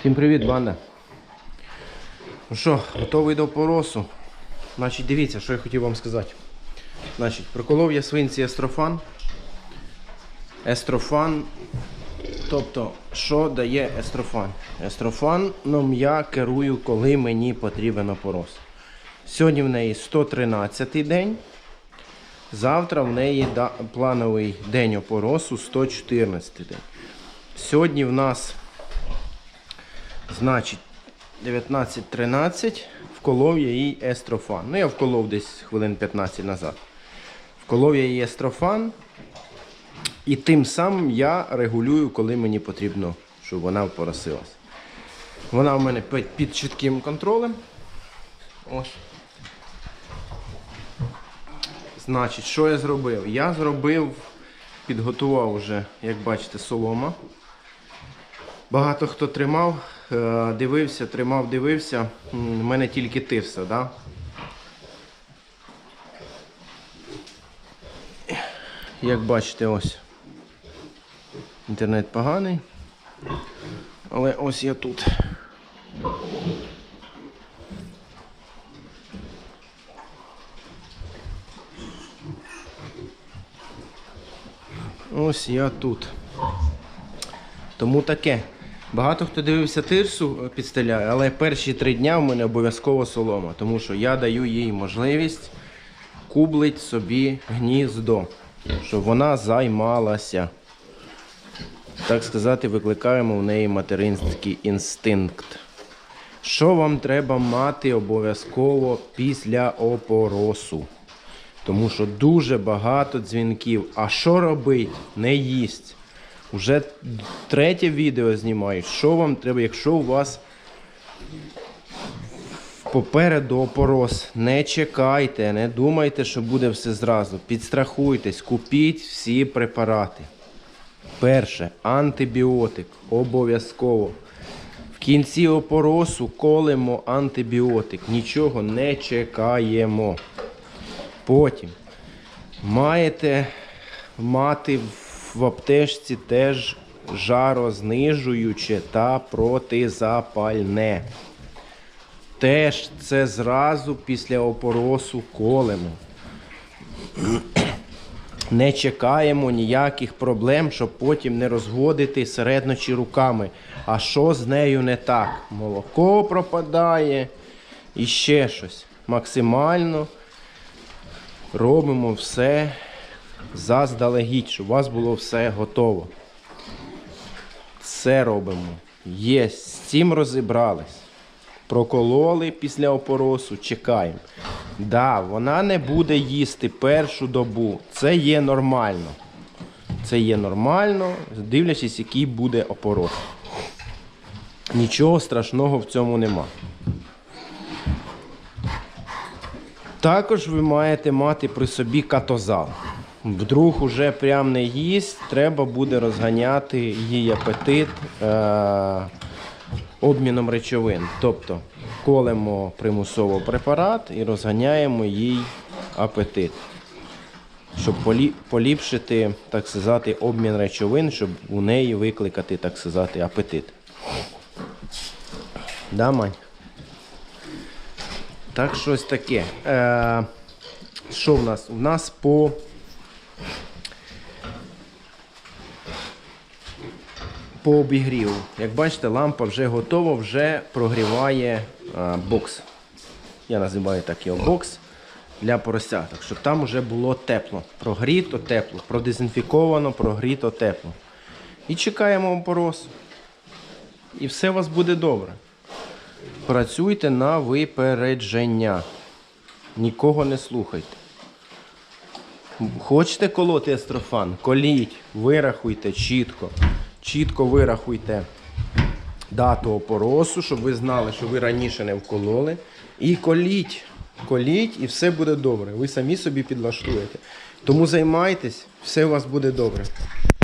Всім привіт, банда. Ну що, готовий до поросу? Значить, дивіться, що я хотів вам сказати. Значить, проколов я свинці естрофан. Естрофан. Тобто, що дає естрофан? Естрофаном я керую, коли мені потрібен опорос. Сьогодні в неї 113 день. Завтра в неї плановий день опоросу 114 день. Сьогодні в нас Значить, 19.13 вколов я їй естрофан. Ну, я вколов десь хвилин 15 назад. Вколов я їй естрофан. І тим самим я регулюю, коли мені потрібно, щоб вона поросилась. Вона в мене під, чітким контролем. Ось. Значить, що я зробив? Я зробив, підготував вже, як бачите, солома. Багато хто тримав, е, дивився, тримав, дивився. У мене тільки тирса, да? Як бачите, ось. Інтернет поганий. Але ось я тут. Ось я тут. Тому таке. Багато хто дивився тирсу е, підстеляє, але перші три дня в мене обов'язково солома, тому що я даю їй можливість кублить собі гніздо, щоб вона займалася. Так сказати, викликаємо в неї материнський інстинкт. Що вам треба мати обов'язково після опоросу? Тому що дуже багато дзвінків. А що робить? Не їсть. Уже третє відео знімаю. Що вам треба, якщо у вас попереду опорос, не чекайте, не думайте, що буде все зразу. Підстрахуйтесь, купіть всі препарати. Перше, антибіотик. Обов'язково. В кінці опоросу колемо антибіотик. Нічого не чекаємо. Потім маєте мати в аптечці теж жарознижуюче та протизапальне. Теж це зразу після опоросу колемо. Не чекаємо ніяких проблем, щоб потім не розводити середночі руками. А що з нею не так? Молоко пропадає і ще щось. Максимально робимо все заздалегідь, щоб у вас було все готово. Все робимо. Є, з цим розібрались. Прокололи після опоросу, чекаємо. Да, вона не буде їсти першу добу. Це є нормально. Це є нормально, дивлячись, який буде опорос. Нічого страшного в цьому нема. Також ви маєте мати при собі катозал. Вдруг уже прям не їсть, треба буде розганяти її апетит е- обміном речовин. Тобто колемо примусово препарат і розганяємо їй апетит. Щоб поліпшити, так сказати, обмін речовин, щоб у неї викликати, так сказати, апетит. Да, Мань? Так, щось таке. Е, що в нас? У нас по. По обігріву. Як бачите, лампа вже готова, вже прогріває е, бокс. Я називаю так його бокс для поросяток, щоб там вже було тепло. Прогріто тепло, продезінфіковано, прогріто тепло. І чекаємо порос. І все у вас буде добре. Працюйте на випередження. Нікого не слухайте. Хочете колоти естрофан? Коліть, вирахуйте чітко. Чітко вирахуйте дату опоросу, щоб ви знали, що ви раніше не вкололи. І коліть. Коліть, і все буде добре. Ви самі собі підлаштуєте. Тому займайтесь, все у вас буде добре.